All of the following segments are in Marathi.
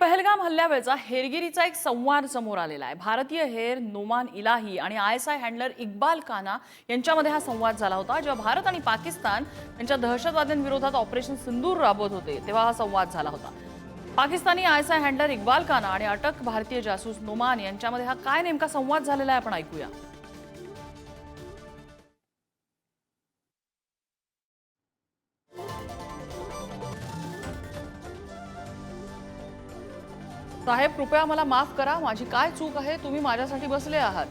पहलगाम हल्ल्यावेळचा हेरगिरीचा एक संवाद समोर आलेला आहे. भारतीय हेर नोमान इलाही आणि I S I handler Iqbal Khana यांच्यामध्ये हा संवाद झाला होता जेव्हा भारत आणि पाकिस्तान यांच्या दहशतवाद्यांविरोधात ऑपरेशन सिंदूर राबवत होते तेव्हा हा संवाद झाला होता. Pakistani I S I handler Iqbal Khana आणि अटक भारतीय जासूस नोमान यांच्यामध्ये हा काय नेमका संवाद झालेला आहे आपण ऐकूया. साहेब कृपया मला माफ करा. माझी काय चूक आहे? तुम्ही माझ्यासाठी बसले आहात.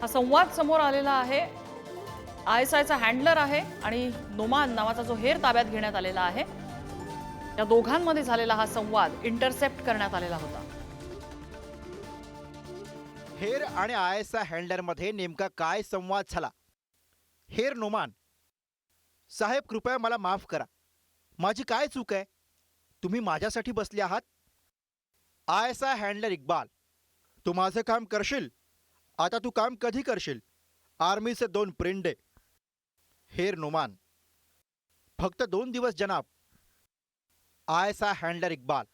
हा संवाद समोर आलेला आहे. आय एस आयचा हँडलर आहे आणि नोमान नावाचा जो हेर ताब्यात घेण्यात आलेला आहे. या दोघांमध्ये झालेला हा संवाद इंटरसेप्ट करण्यात आलेला होता. हेर आणि आय एस आय हँडलरमध्ये नेमका काय संवाद झाला? हेर नोमान साहेब कृपया मला माफ करा. माझी काय चूक आहे? तुम्ही माझ्यासाठी बसले आहात? I S I handler Iqbal तू माझं काम करशील? आता तू काम कधी करशील? आर्मीचे दोन प्रिंडे हेर नोमान. फक्त दोन दिवस जनाब. I S I handler Iqbal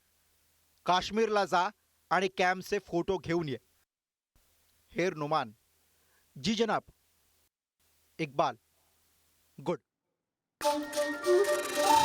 काश्मीरला जा आणि कॅम्पचे फोटो घेऊन ये. हेर नुमान. जी जनाब. Iqbal good. Boom, boom, boom.